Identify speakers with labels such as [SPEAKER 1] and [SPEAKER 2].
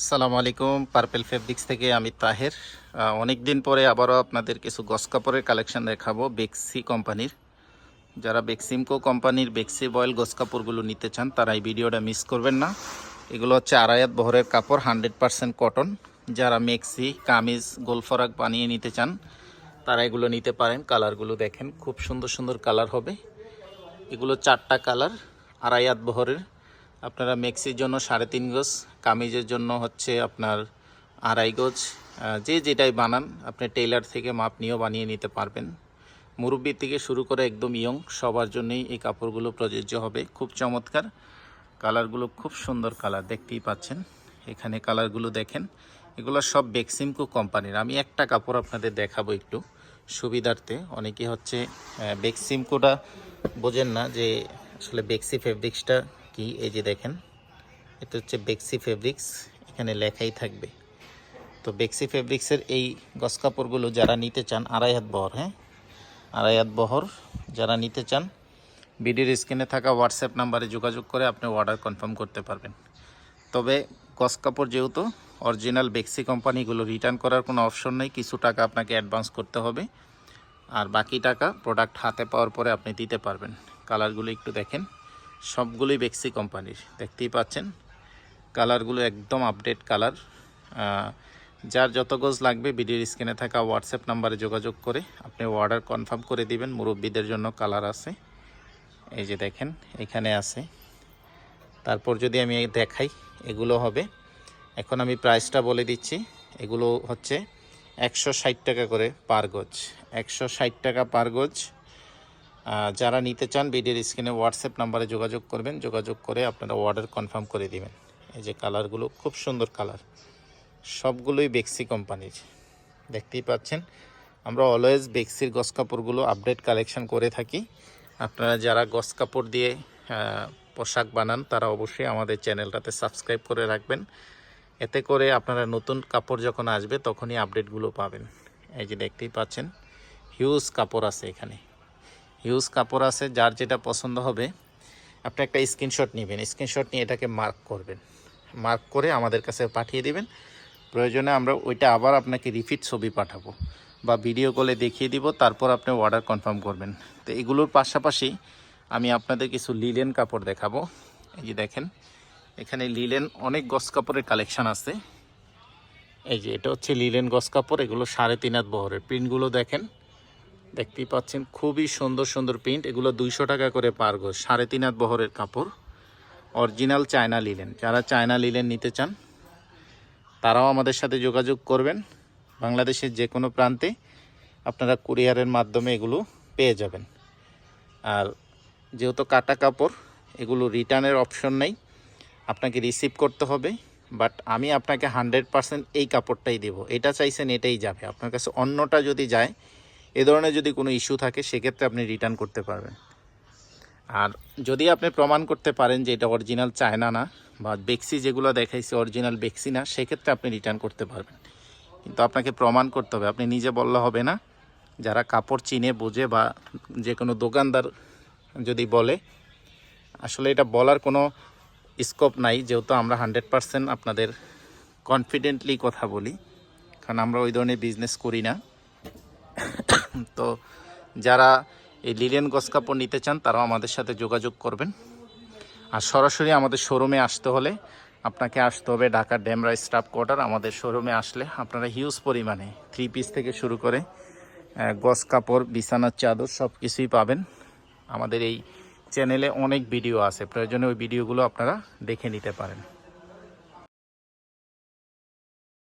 [SPEAKER 1] আসসালামু আলাইকুম purple fabrics থেকে আমি তাহের। অনেক দিন পরে আবারও আপনাদের কিছু গস কাপড়ের কালেকশান দেখাবো বেক্সি কোম্পানির। যারা বেক্সিমকো কোম্পানির বেক্সি বয়েল গস কাপড়গুলো নিতে চান, তারা এই ভিডিওটা মিস করবেন না। এগুলো হচ্ছে আড়াইয়াত বহরের কাপড়, হান্ড্রেড পারসেন্ট কটন যারা মেক্সি কামিজ গোলফরাক বানিয়ে নিতে চান, তারা এগুলো নিতে পারেন। কালারগুলো দেখেন, খুব সুন্দর সুন্দর কালার হবে। এগুলো চারটা কালার, আড়াইয়াত বহরের। আপনারা মেক্সির জন্য সাড়ে তিন গজ কামিজের জন্য হচ্ছে আপনার আড়াই গজ যে যেটাই বানান, আপনি টেইলার থেকে মাপ নিয়েও বানিয়ে নিতে পারবেন। মুরব্বি থেকে শুরু করে একদম ইয়ং, সবার জন্যই এই কাপড়গুলো প্রযোজ্য হবে। খুব চমৎকার। কালারগুলো খুব সুন্দর কালার, দেখতেই পাচ্ছেন। এখানে কালারগুলো দেখেন। এগুলো সব বেক্সিমকো কোম্পানির। আমি একটা কাপড় আপনাদের দেখাবো একটু সুবিধার্থে। অনেকে হচ্ছে বেক্সিমকোটা বোঝেন না যে আসলে বেক্সি ফেব্রিক্সটা কি? এই যে দেখেন, এটা হচ্ছে বেক্সি ফেব্রিক্স, এখানে লেখাই থাকবে। তো বেক্সি ফেব্রিক্সের এই গস কাপড়গুলো যারা নিতে চান, আড়াই হাত বহর হ্যাঁ? আড়াই হাত বহর যারা নিতে চান, বিডির স্ক্রিনে থাকা হোয়াটসঅ্যাপ নাম্বারে যোগাযোগ করে আপনি অর্ডার কনফার্ম করতে পারবেন। তবে গস কাপড় যেহেতু, অরিজিনাল বেক্সি কোম্পানিগুলো রিটার্ন করার কোনো অপশন নেই, কিছু টাকা আপনাকে অ্যাডভান্স করতে হবে। আর বাকি টাকা প্রোডাক্ট হাতে পাওয়ার পরে আপনি দিতে পারবেন। কালারগুলো একটু দেখেন। সবগুলোই বেক্সি কোম্পানির দেখতেই পাচ্ছেন, কালারগুলো একদম আপডেট কালার। যার যত গোজ লাগবে ভিডিওর স্ক্রিনে থাকা হোয়াটসঅ্যাপ নাম্বারে যোগাযোগ করে আপনি অর্ডার কনফার্ম করে দিবেন, মুরব্বীদের জন্য কালার আছে। এই যে দেখেন, এখানে আছে। তারপর যদি আমি দেখাই, এগুলো হবে। এখন আমি প্রাইসটা বলে দিচ্ছি, এগুলো হচ্ছে একশো ষাট টাকা করে পার গজ। একশো টাকা পার গজ যারা নিতে চান ভিডিওর স্ক্রিনে হোয়াটসঅ্যাপ নাম্বারে যোগাযোগ করবেন। যোগাযোগ করে আপনারা অর্ডার কনফার্ম করে দিবেন। এই যে কালারগুলো খুব সুন্দর কালার সবগুলোই বেক্সি কোম্পানির দেখতেই পাচ্ছেন, আমরা অলওয়েজ বেক্সির গস কাপড়গুলো আপডেট কালেকশন করে থাকি। আপনারা যারা গস কাপড় দিয়ে পোশাক বানান, তারা অবশ্যই আমাদের চ্যানেলটাতে সাবস্ক্রাইব করে রাখবেন। এতে করে আপনারা নতুন কাপড় যখন আসবে, তখনই আপডেটগুলো পাবেন। এই যে দেখতেই পাচ্ছেন হিউজ কাপড় আছে এখানে। হিউজ কাপড় আছে, যার যেটা পছন্দ হবে। আপনি একটা স্ক্রিনশট নেবেন স্ক্রিনশট নিয়ে এটাকে মার্ক করবেন। মার্ক করে আমাদের কাছে পাঠিয়ে দিবেন। প্রয়োজনে আমরা ওইটা আবার আপনাকে রিপিট ছবি পাঠাবো বা ভিডিও কলে দেখিয়ে দিব, তারপর আপনি অর্ডার কনফার্ম করবেন। তো এগুলোর পাশাপাশি আমি আপনাদের কিছু লিলেন কাপড় দেখাবো। এই যে দেখেন, এখানে লিলেন অনেক গস কাপড়ের কালেকশান আছে। এই যে এটা হচ্ছে লিলেন গস কাপড়, এগুলো সাড়ে তিন হাত বহরের। প্রিন্টগুলো দেখেন দেখতেই পাচ্ছেন, খুবই সুন্দর সুন্দর প্রিন্ট এগুলো দুইশো টাকা করে পার গজ সাড়ে তিন হাত বহরের কাপড়। অরিজিনাল চায়না লিলেন যারা চায়না লিলেন নিতে চান, তারাও আমাদের সাথে যোগাযোগ করবেন। বাংলাদেশের যে কোনো প্রান্তে আপনারা কুরিয়ারের মাধ্যমে এগুলো পেয়ে যাবেন। আর যেহেতু কাটা কাপড়, এগুলো রিটার্নের অপশন নেই। আপনাকে রিসিভ করতে হবে বাট আমি আপনাকে হান্ড্রেড পারসেন্ট এই কাপড়টাই দেবো। এটা চাইছেন, এটাই যাবে। আপনার কাছে অন্যটা যদি যায় এ ধরনের যদি কোনো ইস্যু থাকে, সেক্ষেত্রে আপনি রিটার্ন করতে পারবেন। আর যদি আপনি প্রমাণ করতে পারেন যে এটা অরিজিনাল চায়না না, বা বেক্সি যেগুলো দেখাইছে অরিজিনাল বেক্সি না, সেক্ষেত্রে আপনি রিটার্ন করতে পারবেন। কিন্তু আপনাকে প্রমাণ করতে হবে। আপনি নিজে বললে হবে না। যারা কাপড় চিনে, বোঝে, বা যে কোনো দোকানদার যদি বলে, আসলে এটা বলার কোনো স্কোপ নাই। যেহেতু আমরা হান্ড্রেড পারসেন্ট আপনাদের কনফিডেন্টলি কথা বলি, কারণ আমরা ওই ধরনের বিজনেস করি না। তো যারা এই লিলেন গস কাপড় নিতে চান, তারাও আমাদের সাথে যোগাযোগ করবেন। আর সরাসরি আমাদের শোরুমে আসতে হলে আপনাকে আসতে হবে ঢাকা ডেমরা স্টাফ কোয়ার্টার। আমাদের শোরুমে আসলে আপনারা হিউজ পরিমাণে থ্রি পিস থেকে শুরু করে গস কাপড়, বিছানার চাদর সব কিছুই পাবেন। আমাদের এই চ্যানেলে অনেক ভিডিও আছে, প্রয়োজনে ওই ভিডিওগুলো আপনারা দেখে নিতে পারেন।